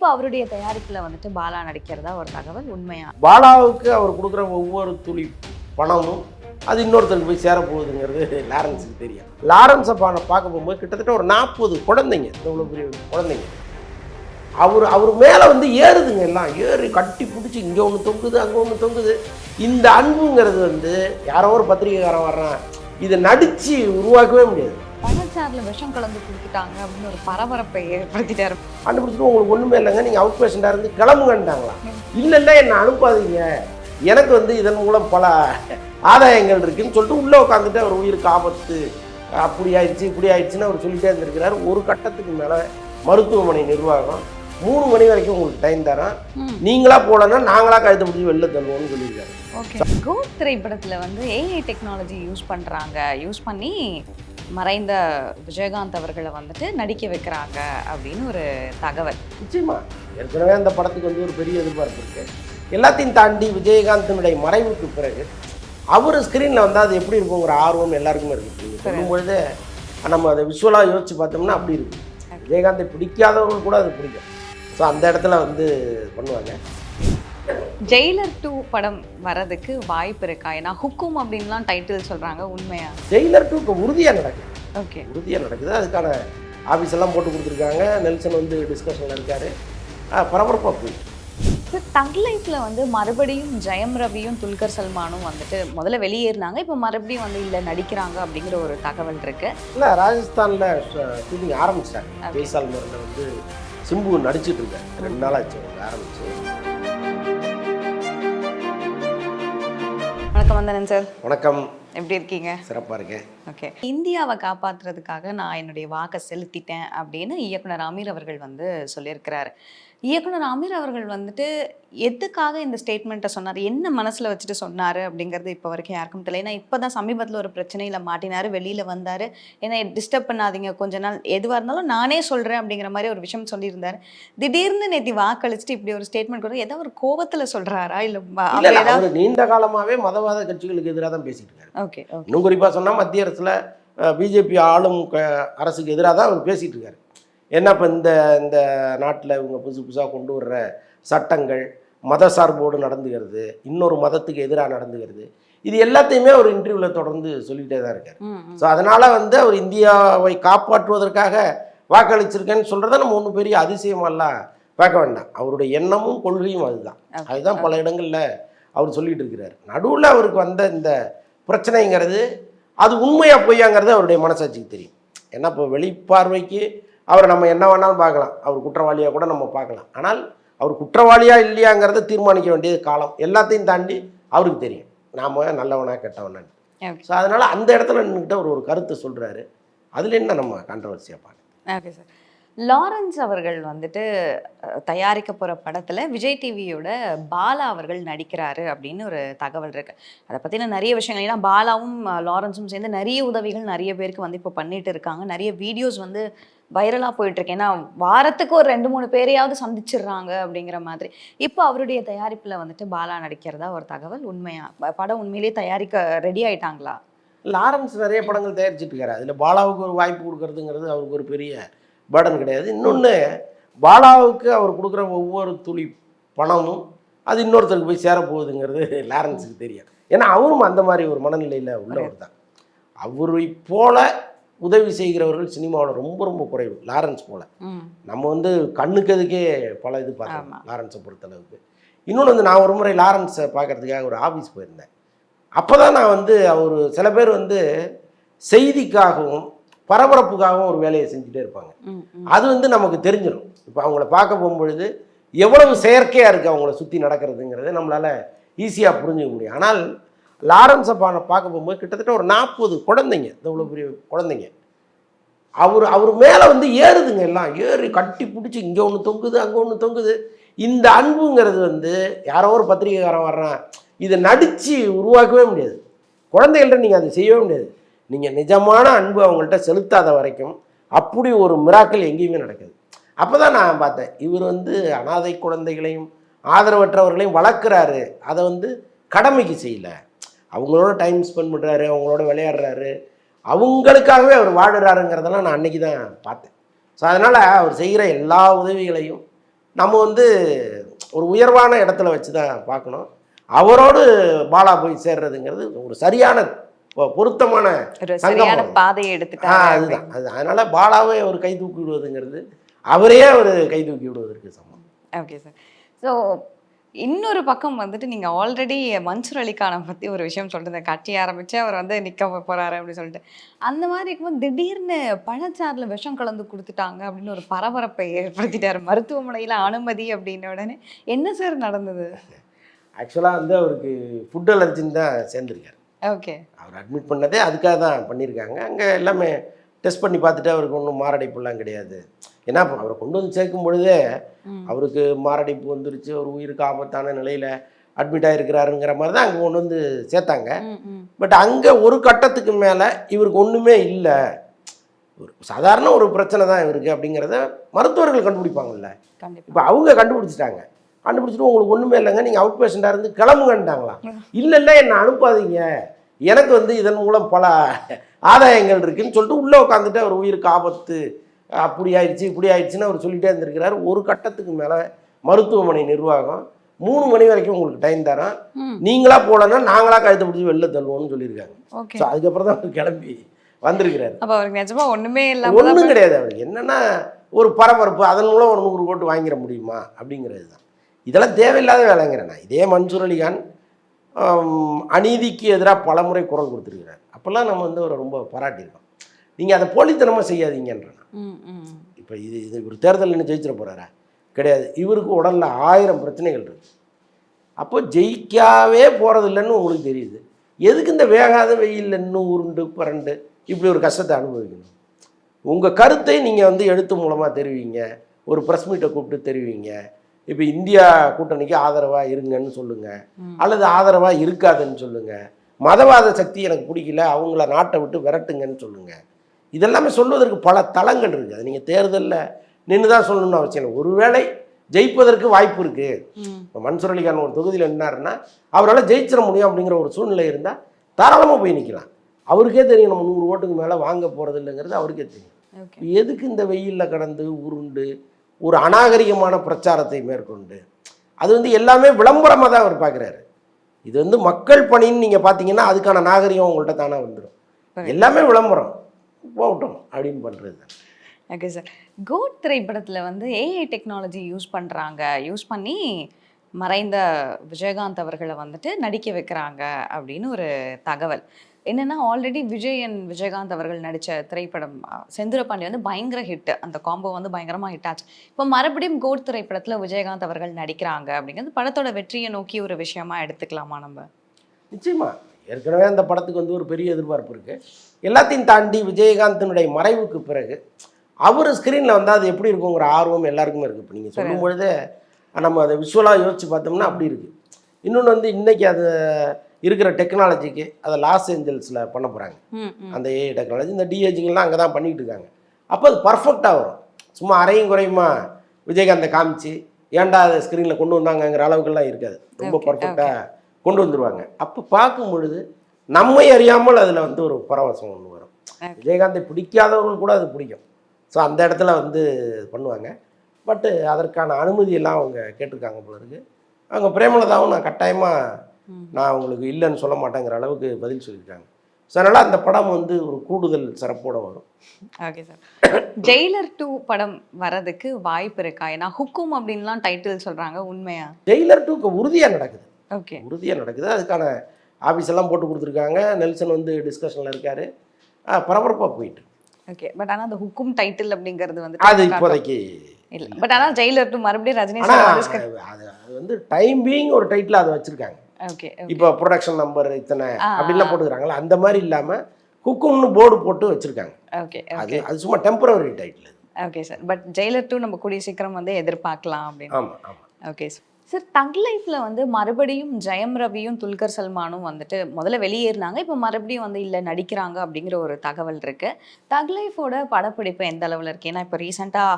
இப்போ அவருடைய தயாரிப்பில் வந்துட்டு பாலா நடிக்கிறதா ஒரு தகவல் உண்மையா? பாலாவுக்கு அவர் கொடுக்குற ஒவ்வொரு துளி பணமும் அது இன்னொருத்தருக்கு போய் சேரப்போகுதுங்கிறது லாரன்ஸுக்கு தெரியும். லாரன்ஸை பானை பார்க்க போகும்போது கிட்டத்தட்ட ஒரு நாற்பது குழந்தைங்க இவ்வளோ பெரிய குழந்தைங்க. அவர் அவர் மேலே வந்து ஏறுதுங்க எல்லாம். ஏறி கட்டி பிடிச்சி இங்கே ஒன்று தொங்குது அங்கே ஒன்று தொங்குது. இந்த அன்புங்கிறது வந்து யாரோ ஒரு பத்திரிகைக்காரன் வர்றான். இதை நடித்து உருவாக்கவே முடியாது. பழச்சாறுல விஷம் கலந்து கொடுத்துட்டாங்க அப்படின்னு ஒரு பரபரப்பை ஏற்படுத்திட்டாரு. கண்டுபிடிச்சிட்டு உங்களுக்கு ஒன்றுமே இல்லைங்க. நீங்கள் அவுட் பேஷண்ட்டாக இருந்து கிளம்புங்கன்ட்டாங்களா? இல்லை இல்லை என்னை அனுப்பாதீங்க. எனக்கு வந்து இதன் மூலம் பல ஆதாயங்கள் இருக்குன்னு சொல்லிட்டு உள்ளே உட்காந்துட்டு அவர் உயிருக்கு ஆபத்து அப்படி ஆயிடுச்சு இப்படி ஆயிடுச்சுன்னு அவர் சொல்லிட்டே இருந்திருக்கிறார். ஒரு கட்டத்துக்கு மேலே மருத்துவமனை நிர்வாகம் மூணு மணி வரைக்கும் உங்களுக்கு டைம் தரேன். ம். நீங்களா போலன்னா நாங்களா கழுத்தை பிடிச்சி வெளில தள்ளுவோம்னு சொல்லியிருக்காரு. ஓகே கோட் திரைப்படத்துல வந்து ஏஐ டெக்னாலஜி யூஸ் பண்றாங்க. யூஸ் பண்ணி மறைந்த விஜயகாந்த் அவர்களை வந்துட்டு நடிக்க வைக்கிறாங்க அப்படின்னு ஒரு தகவல். நிச்சயமா. ஏற்கனவே அந்த படத்துக்கு வந்து ஒரு பெரிய எதிர்பார்ப்பு இருக்கு. எல்லாத்தையும் தாண்டி விஜயகாந்தினுடைய மறைவுக்கு பிறகு அவர் ஸ்க்ரீனில் வந்தால் அது எப்படி இருக்குங்கிற ஆர்வம் எல்லாருக்குமே இருக்கு. நீங்கள் சொல்லும்பொழுது நம்ம அதை விஷுவலாக யோசிச்சு பார்த்தோம்னா அப்படி இருக்கு. விஜயகாந்தை பிடிக்காதவர்கள் கூட அது பிடிக்கும். ஸோ அந்த இடத்துல வந்து பண்ணுவாங்க. ஜெயிலர் டூ படம் வரதுக்கு வாய்ப்பு இருக்கா? ஏன்னா ஹுக்கும் அப்படின்லாம் டைட்டில் சொல்றாங்க உண்மையா? ஜெயிலர் டூ இப்போ உறுதியாக நடக்குது. ஓகே உறுதியாக நடக்குது. அதுக்கான ஆஃபீஸ் எல்லாம் போட்டு கொடுத்துருக்காங்க. நெல்சன் வந்து டிஸ்கஷனில் இருக்காரு. பரபரப்பாக போயிடுச்சு தக் லைஃப்ல வந்து மறுபடியும் ஜெயம் ரவியும் துல்கர் சல்மானும் வந்துட்டு முதல்ல வெளியேறினாங்க. இப்போ மறுபடியும் வந்து இல்லை நடிக்கிறாங்க அப்படிங்கிற ஒரு தகவல் இருக்கு. இல்லை ராஜஸ்தானில் ஷூட்டிங் ஆரம்பிச்சிட்டாங்க ஜெய்சால்மரில் வந்து சிம்பு நடிச்சிட்டு இருக்காரு. ரெண்டு நாள் ஆச்சு ஆரம்பிச்சு. வணக்கம் வந்தனன் சார். வணக்கம். எப்படி இருக்கீங்க? சிறப்பாக இருக்கேன். ஓகே. இந்தியாவை காப்பாத்துறதுக்காக நான் என்னுடைய வாக்கை செலுத்திட்டேன் அப்படின்னு இயக்குனர் அமீர் அவர்கள் வந்து சொல்லியிருக்கிறாரு. இயக்குனர் அமீர் அவர்கள் வந்துட்டு எதுக்காக இந்த ஸ்டேட்மெண்ட்டை சொன்னார்? என்ன மனசில் வச்சுட்டு சொன்னார் அப்படிங்கிறது இப்போ வரைக்கும் யாருக்கும் தெரியல. ஏன்னா இப்போ தான் சமீபத்தில் ஒரு பிரச்சனையில் மாட்டினார் வெளியில் வந்தார். ஏன்னா டிஸ்டர்ப் பண்ணாதீங்க கொஞ்ச நாள் எதுவாக இருந்தாலும் நானே சொல்கிறேன் அப்படிங்கிற மாதிரி ஒரு விஷயம் சொல்லியிருந்தார். திடீர்னு நேற்று வாக்களிச்சுட்டு இப்படி ஒரு ஸ்டேட்மெண்ட் கூட ஏதோ ஒரு கோவத்தில் சொல்கிறாரா இல்லை ஏதாவது நீண்ட காலமாகவே மதவாத கட்சிகளுக்கு எதிராக தான் பேசிட்டு இருக்காரு. ஓகே இன்னும் குறிப்பாக சொன்னால் மத்திய அரசில் பிஜேபி ஆளும் அரசுக்கு எதிராக தான் அவர் பேசிட்டு இருக்காரு. என்ன இப்போ இந்த இந்த நாட்டில் இவங்க புதுசு புதுசாக கொண்டு வர்ற சட்டங்கள் மத சார்போடு நடந்துகிறது இன்னொரு மதத்துக்கு எதிராக நடந்துகிறது இது எல்லாத்தையுமே அவர் இன்டர்வியூவில் தொடர்ந்து சொல்லிகிட்டே தான் இருக்கார். ஸோ அதனால் வந்து அவர் இந்தியாவை காப்பாற்றுவதற்காக வாக்களிச்சிருக்கேன்னு சொல்கிறத நம்ம ஒன்றும் பெரிய அதிசயமெல்லாம் பார்க்க வேண்டாம். அவருடைய எண்ணமும் கொள்கையும் அதுதான். அதுதான் பல இடங்களில் அவர் சொல்லிட்டு இருக்கிறார். நடுவில் அவருக்கு வந்த இந்த பிரச்சனைங்கிறது அது உண்மையா பொய்யாங்கிறது அவருடைய மனசாட்சிக்கு தெரியும். ஏன்னா இப்போ வெளிப்பார்வைக்கு அவரை நம்ம என்ன வேணாலும் பார்க்கலாம். அவர் குற்றவாளியாக கூட நம்ம பார்க்கலாம். ஆனால் அவர் குற்றவாளியா இல்லையாங்கிறத தீர்மானிக்க வேண்டியது காலம் எல்லாத்தையும் தாண்டி அவருக்கு தெரியும். நாம நல்லவனா கெட்டவனான்னு. ஸோ அதனால் அந்த இடத்துல நின்றுக்கிட்ட அவர் ஒரு கருத்தை சொல்கிறாரு அதில் என்ன நம்ம கான்ட்ரவர்சியாக பார்க்க ஓகே சார் லாரன்ஸ் அவர்கள் வந்துட்டு தயாரிக்க போகிற படத்தில் விஜய் டிவியோட பாலா அவர்கள் நடிக்கிறாரு அப்படின்னு ஒரு தகவல் இருக்கு. அதை பற்றின நிறைய விஷயங்கள் ஏன்னா பாலாவும் லாரன்ஸும் சேர்ந்து நிறைய உதவிகள் நிறைய பேருக்கு வந்து இப்போ பண்ணிட்டு இருக்காங்க. நிறைய வீடியோஸ் வந்து வைரலாக போயிட்டுருக்கு ஏன்னா வாரத்துக்கு ஒரு ரெண்டு மூணு பேரையாவது சந்திச்சிடுறாங்க அப்படிங்கிற மாதிரி. இப்போ அவருடைய தயாரிப்பில் வந்துட்டு பாலா நடிக்கிறதா ஒரு தகவல் உண்மையாக படம் உண்மையிலேயே தயாரிக்க ரெடி ஆயிட்டாங்களா? லாரன்ஸ் நிறைய படங்கள் தயாரிச்சிட்டு இருக்காரு. அதில் பாலாவுக்கு ஒரு வாய்ப்பு கொடுக்கறதுங்கிறது அவருக்கு ஒரு பெரிய பேர்டன் கிடையாது. இன்னொன்று பாலாவுக்கு அவர் கொடுக்குற ஒவ்வொரு துளி பணமும் அது இன்னொருத்தருக்கு போய் சேரப்போகுதுங்கிறது லாரன்ஸுக்கு தெரியும். ஏன்னா அவரும் அந்த மாதிரி ஒரு மனநிலையில் உள்ளவர் தான். அவரை போல உதவி செய்கிறவர்கள் சினிமாவில் ரொம்ப ரொம்ப குறைவு. லாரன்ஸ் போல. நம்ம வந்து கண்ணுக்கு அதுக்கே பல இது பார்த்தோம். லாரன்ஸை பொறுத்தளவுக்கு. இன்னொன்று வந்து நான் ஒரு முறை லாரன்ஸை பார்க்கறதுக்காக ஒரு ஆஃபீஸ் போயிருந்தேன். அப்போ தான் நான் வந்து அவர் சில பேர் வந்து செய்திக்காகவும் பரபரப்புக்காகவும் ஒரு வேலையை செஞ்சுட்டே இருப்பாங்க. அது வந்து நமக்கு தெரிஞ்சிடும் இப்போ அவங்கள பார்க்க போகும்பொழுது எவ்வளவு செயற்கையாக இருக்குது அவங்கள சுற்றி நடக்கிறதுங்கிறத நம்மளால் ஈஸியாக புரிஞ்சுக்க முடியும். ஆனால் லாரன்ஸை பா பார்க்க போகும்போது கிட்டத்தட்ட ஒரு நாற்பது குழந்தைங்க இவ்வளோ பெரிய குழந்தைங்க. அவர் அவர் மேலே வந்து ஏறுதுங்க எல்லாம். ஏறி கட்டி பிடிச்சி இங்கே ஒன்று தொங்குது அங்கே ஒன்று தொங்குது. இந்த அன்புங்கிறது வந்து யாரோ ஒரு பத்திரிகைக்காரன் வர்றான். இதை நடித்து உருவாக்கவே முடியாது. குழந்தைகள்ட்ட நீங்கள் அதை செய்யவே முடியாது. நீங்கள் நிஜமான அன்பு அவங்கள்ட்ட செலுத்தாத வரைக்கும் அப்படி ஒரு மிராக்கள் எங்கேயுமே நடக்குது. அப்போ தான் நான் பார்த்தேன். இவர் வந்து அனாதை குழந்தைகளையும் ஆதரவற்றவர்களையும் வளர்க்குறாரு. அதை வந்து கடமைக்கு செய்யலை. அவங்களோட டைம் ஸ்பெண்ட் பண்ணுறாரு அவங்களோட விளையாடுறாரு. அவங்களுக்காகவே அவர் வாழுறாருங்கிறதெல்லாம் நான் அன்றைக்கி தான் பார்த்தேன். ஸோ அதனால் அவர் செய்கிற எல்லா உதவிகளையும் நம்ம வந்து ஒரு உயர்வான இடத்துல வச்சு தான் பார்க்கணும். அவரோடு பாலா போய் சேர்றதுங்கிறது ஒரு சரியான பொருத்தமான. பாதையை அதுதான். அது அதனால பாலாவை ஒரு கை தூக்கி விடுவதுங்கிறது அவரையே ஒரு கை தூக்கி விடுவதற்கு சமம். ஓகே சார் ஸோ இன்னொரு பக்கம் வந்துட்டு நீங்க ஆல்ரெடி மன்சூர் அலிகானை பத்தி ஒரு விஷயம் சொல்லிட்டு கட்சி ஆரம்பிச்சு அவர் வந்து நிக்க போறாரு அப்படின்னு சொல்லிட்டு. அந்த மாதிரி இருக்கும்போது திடீர்னு பழச்சாறுல விஷம் கலந்து கொடுத்துட்டாங்க அப்படின்னு ஒரு பரபரப்பை ஏற்படுத்திட்டாரு. மருத்துவமனையில அனுமதி அப்படின்ன உடனே என்ன சார் நடந்தது? ஆக்சுவலாக வந்து அவருக்கு ஃபுட் அலர்ஜின்னு தான் சேர்ந்துருக்காரு. ஓகே. அவர் அட்மிட் பண்ணதே அதுக்காக தான் பண்ணியிருக்காங்க. அங்கே எல்லாமே டெஸ்ட் பண்ணி பார்த்துட்டு அவருக்கு ஒன்றும் மாரடைப்புலாம் கிடையாது. ஏன்னா அவரை கொண்டு வந்து சேர்க்கும் பொழுதே அவருக்கு மாரடைப்பு வந்துருச்சு ஒரு உயிருக்கு ஆபத்தான நிலையில் அட்மிட் ஆகிருக்கிறாருங்கிற மாதிரி தான் அங்கே கொண்டு வந்து சேர்த்தாங்க. பட் அங்கே ஒரு கட்டத்துக்கு மேலே இவருக்கு ஒன்றுமே இல்லை. ஒரு சாதாரண ஒரு பிரச்சனை தான் இவருக்கு அப்படிங்கிறத மருத்துவர்கள் கண்டுபிடிப்பாங்கல்ல. இப்போ அவங்க கண்டுபிடிச்சிட்டாங்க. கண்டுபிடிச்சிட்டு உங்களுக்கு ஒன்றுமே இல்லைங்க. நீங்கள் அவுட் பேஷண்ட்டாக இருந்து கிளம்புங்கன்ட்டாங்களாம் இல்லை இல்லை என்னை அனுப்பாதீங்க. எனக்கு வந்து இதன் மூலம் பல ஆதாயங்கள் இருக்குன்னு சொல்லிட்டு உள்ளே உட்காந்துட்டு அவர் உயிருக்கு ஆபத்து அப்படி ஆயிடுச்சு இப்படி ஆயிடுச்சுன்னு அவர் சொல்லிட்டே இருந்திருக்கிறார். ஒரு கட்டத்துக்கு மேலே மருத்துவமனை நிர்வாகம் மூணு மணி வரைக்கும் உங்களுக்கு டைம் தரோம் நீங்களா போகலன்னா நாங்களா கழுத்தை பிடிச்சி வெளில தள்ளுவோம்னு சொல்லியிருக்காங்க. ஸோ அதுக்கப்புறம் தான் அவர் கிளம்பி வந்திருக்கிறாரு. அப்ப அவருக்கு நிஜமா ஒண்ணுமே இல்லாம ஒன்றும் கிடையாது அவருக்கு. என்னன்னா ஒரு பரபரப்பு அதன் மூலம் ஒரு நூறு கோட்டு வாங்கிட முடியுமா? அப்படிங்கிறது தான் இதெல்லாம் தேவையில்லாத வேலைங்கிறேன் நான். இதே மன்சூர் அலிகான் அநீதிக்கு எதிராக பலமுறை குரல் கொடுத்துருக்கிறார். அப்போல்லாம் நம்ம வந்து அவரை ரொம்ப பாராட்டியிருக்கோம். நீங்கள் அதை போலித்தனமாக செய்யாதீங்கன்றேன் இப்போ இது இது இவர் தேர்தல் என்ன ஜெயிச்சிட போகிறாரா கிடையாது. இவருக்கு உடலில் ஆயிரம் பிரச்சனைகள் இருக்குது அப்போ ஜெயிக்காவே போகிறதில்லைன்னு உங்களுக்கு தெரியுது. எதுக்கு இந்த வேகாத வெயில்ல இன்னும் உருண்டு பரண்டு இப்படி ஒரு கஷ்டத்தை அனுபவிக்கணும்? உங்கள் கருத்தை நீங்கள் வந்து எழுத்து மூலமாக தெரிவிங்க. ஒரு ப்ரெஸ் மீட்டை கூப்பிட்டு தெரிவிங்க. இப்போ இந்தியா கூட்டணிக்கு ஆதரவாக இருங்கன்னு சொல்லுங்கள். அல்லது ஆதரவாக இருக்காதுன்னு சொல்லுங்கள் மதவாத சக்தி எனக்கு பிடிக்கல அவங்கள நாட்டை விட்டு விரட்டுங்கன்னு சொல்லுங்கள் இதெல்லாமே சொல்வதற்கு பல தளங்கள் இருக்குது அது நீங்கள் தேர்தலில் நின்று தான் சொல்லணும்னு அவசியம் இல்லை. ஒருவேளை ஜெயிப்பதற்கு வாய்ப்பு இருக்குது இப்போ மன்சூர் அலிகான் ஒரு தொகுதியில் நின்னாருன்னா அவரால் ஜெயிச்சிட முடியும் அப்படிங்கிற ஒரு சூழ்நிலை இருந்தால் தாராளமாக போய் நிற்கலாம் அவருக்கே தெரியும் நம்ம நூறு ஓட்டுக்கு மேலே வாங்க போகிறது இல்லைங்கிறது அவருக்கே தெரியும். எதுக்கு இந்த வெயிலில் கடந்து உருண்டு ஒரு அநாகரிகமான பிரச்சாரத்தை மேற்கொண்டு அது வந்து எல்லாமே விளம்பரமாக தான் அவர் பார்க்குறாரு. இது வந்து மக்கள் பணின்னு நீங்கள் பார்த்தீங்கன்னா அதுக்கான நாகரிகம் உங்கள்கிட்ட தானே வந்துடும் எல்லாமே விளம்பரம். போகட்டும் அப்படின்னு பண்ணுறது தான். Okay sir. கோட் திரைப்படத்தில் வந்து ஏஐ டெக்னாலஜி யூஸ் பண்ணுறாங்க யூஸ் பண்ணி மறைந்த விஜயகாந்த் அவர்களை வந்துட்டு நடிக்க வைக்கிறாங்க அப்படின்னு ஒரு தகவல். என்னன்னா ஆல்ரெடி விஜய் அண்ட் விஜயகாந்த் அவர்கள் நடித்த திரைப்படம் செந்துரபாண்டி வந்து பயங்கர ஹிட் அந்த காம்போ வந்து பயங்கரமாக ஹிட் ஆச்சு. இப்போ மறுபடியும் கோட் திரைப்படத்தில் விஜயகாந்த் அவர்கள் நடிக்கிறாங்க அப்படிங்கிறது படத்தோட வெற்றியை நோக்கி ஒரு விஷயமா எடுத்துக்கலாமா நம்ம? நிச்சயமா. ஏற்கனவே அந்த படத்துக்கு வந்து ஒரு பெரிய எதிர்பார்ப்பு இருக்குது எல்லாத்தையும் தாண்டி விஜயகாந்தினுடைய மறைவுக்கு பிறகு அவர் ஸ்க்ரீனில் வந்தால் அது எப்படி இருக்குங்கிற ஆர்வம் எல்லாருக்குமே இருக்குது இப்போ நீங்கள் சொல்லும் பொழுதே நம்ம அதை விஷுவலாக யோசிச்சு பார்த்தோம்னா அப்படி இருக்குது இன்னொன்று வந்து இன்னைக்கு அது இருக்கிற டெக்னாலஜிக்கு அதை லாஸ் ஏஞ்சல்ஸில் பண்ண போகிறாங்க அந்த ஏஐ டெக்னாலஜி இந்த டிஏஜிங்கெல்லாம் அங்கே தான் பண்ணிகிட்டு இருக்காங்க. அப்போ அது பர்ஃபெக்டாக வரும். சும்மா அரையும் குறையுமா? விஜயகாந்தை காமிச்சு ஏன்டா அதை ஸ்க்ரீனில் கொண்டு வந்தாங்கங்கிற அளவுக்குலாம் இருக்காது. ரொம்ப பர்ஃபெக்டாக கொண்டு வந்துருவாங்க. அப்போ பார்க்கும் பொழுது நம்மை அறியாமல் அதில் வந்து ஒரு பரவசம் ஒன்று வரும். விஜயகாந்தை பிடிக்காதவர்கள் கூட அது பிடிக்கும். ஸோ அந்த இடத்துல வந்து பண்ணுவாங்க. பட்டு அதற்கான அனுமதியெல்லாம் அவங்க கேட்டிருக்காங்க போல இருக்கு. அவங்க பிரேமலதாவும் நான் கட்டாயமாக. நான் உங்களுக்கு இல்லைன்னு சொல்ல மாட்டேங்கிற அளவுக்கு பதில் சொல்லியிருக்காங்க. ஸோ அதனால் அந்த படம் வந்து ஒரு கூடுதல் சிறப்போட வரும். ஓகே சார் ஜெயிலர் டூ படம் வரதுக்கு வாய்ப்பு இருக்கா? ஏன்னா ஹுக்கும் அப்படின்லாம் டைட்டில் சொல்றாங்க உண்மையா? ஜெயிலர் டூக்கு உறுதியாக நடக்குது. ஓகே உறுதியாக நடக்குது. அதுக்கான ஆஃபீஸ் எல்லாம் போட்டு கொடுத்துருக்காங்க. நெல்சன் வந்து டிஸ்கஷனில் இருக்காரு. பரபரப்பாக போயிட்டு ஓகே பட் ஆனா அந்த ஹுக்கும் டைட்டில் அப்படிங்கிறது வந்து அது இப்போதைக்கு இல்ல. பட் ஆனா ஜெயிலர் டூ மறுபடியும் ரஜினி ஆனால் அது அது வந்து டைம் பீயிங் ஒரு டைட்டில் அதை வச்சுருக்காங்க. இப்போ ப்ரொடக்ஷன் நம்பர் இத்தனை அப்படின்லாம் போட்டுக்கிறாங்களா அந்த மாதிரி இல்லாமல் குக்கும்னு போர்டு போட்டு வச்சுருக்காங்க. ஓகே அது அது சும்மா temporary title okay sir but Jailer two நம்ம கூடிய சீக்கிரம் வந்து எதிர்பார்க்கலாம் அப்படின்னு. ஆமாம் ஆமாம் ஓகே சார் தக் லைஃப்ல வந்து மறுபடியும் ஜெயம் ரவியும் துல்கர் சல்மானும் வந்துட்டு முதல்ல வெளியேறினாங்க. இப்போ மறுபடியும் வந்து இல்லை நடிக்கிறாங்க அப்படிங்கிற ஒரு தகவல் இருக்கு. தக் லைஃபோட படப்பிடிப்பு எந்த அளவில் இருக்கு? ஏன்னா இப்போ ரீசெண்டாக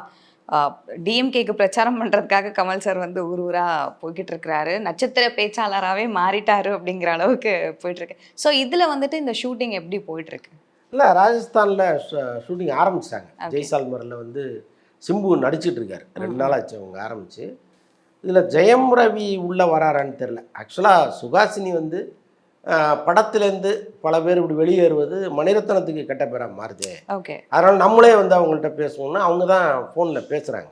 டிஎம்கேக்கு பிரச்சாரம் பண்ணுறதுக்காக கமல் சார் வந்து ஊர் ஊராக போய்கிட்டு இருக்கிறாரு நட்சத்திர பேச்சாளராகவே மாறிட்டாரு அப்படிங்கிற அளவுக்கு போயிட்டு இருக்கு ஸோ இதில் வந்துட்டு இந்த ஷூட்டிங் எப்படி போயிட்டு இருக்கு இல்லை ராஜஸ்தானில் ஷூட்டிங் ஆரம்பிச்சிட்டாங்க. ஜெய்சால்மரில் வந்து சிம்பு நடிச்சிட்டு இருக்காரு ரெண்டு நாள் ஆச்சு அவங்க ஆரம்பிச்சு. இதில் ஜெயம் ரவி உள்ளே வராரான்னு தெரில ஆக்சுவலாக சுகாசினி வந்து படத்துலேருந்து பல பேர் இப்படி வெளியேறுவது மணிரத்னத்துக்கு கெட்ட பேராக மாறுதே. ஓகே. அதனால் நம்மளே வந்து அவங்கள்ட்ட பேசுவோம்னா அவங்க தான் ஃபோனில் பேசுகிறாங்க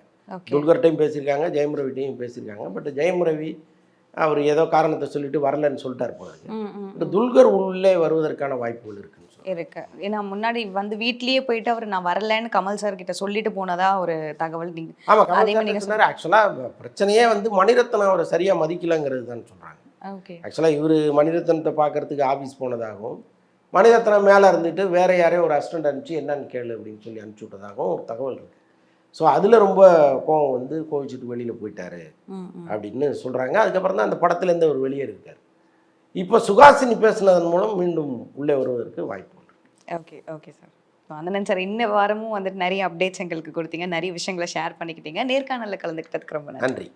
துல்கர்ட்டையும் பேசியிருக்காங்க ஜெயம் ரவிட்டையும் பேசியிருக்காங்க பட் ஜெயம் ரவி அவர் ஏதோ காரணத்தை சொல்லிட்டு வரலன்னு சொல்லிட்டார் பட் துல்கர் உள்ளே வருவதற்கான வாய்ப்புகள் இருக்குன்னு சொல்லுவாங்க இருக்கு. ஏன்னா முன்னாடி வந்து வீட்லயே போயிட்டு அவர் நான் வரலன்னு கமல் சார் கிட்ட சொல்லிட்டு போனதா ஒரு தகவல் நீங்க நீங்க கமல் சொன்னார். ஆக்சுவலாக பிரச்சனையே வந்து மணிரத்னம் அவரை சரியாக மதிக்கலைங்கிறது தான் சொல்கிறாங்க ஓகே ஆக்சுவலாக இவர் மணிரத்னத்தை பார்க்கறதுக்கு ஆஃபீஸ் போனதாகவும் மணிரத்னம் மேலே இருந்துட்டு வேற யாரையும் ஒரு அசிஸ்டன்ட் அனுப்பிச்சு என்னன்னு கேளு அப்படின்னு சொல்லி அனுப்பிச்சி விட்டதாகவும் ஒரு தகவல் இருக்குது ஸோ அதில் ரொம்ப கோவம் வந்து கோவிச்சிட்டு வெளியில் போயிட்டாரு அப்படின்னு சொல்கிறாங்க அதுக்கப்புறம் தான் அந்த படத்துலேருந்து அவர் வெளியே இருக்கார். இப்போ சுகாசினி பேசுனதன் மூலம் மீண்டும் உள்ளே வருவதற்கு வாய்ப்பு உண்டு. Okay okay sir. வந்தனன் சார் இந்த வாரமும் வந்துட்டு நிறைய அப்டேட்ஸ் எங்களுக்கு கொடுத்தீங்க. நிறைய விஷயங்களை ஷேர் பண்ணிக்கிட்டீங்க. நேர்காணலில் கலந்துக்கிட்டதுக்கு ரொம்ப நன்றி.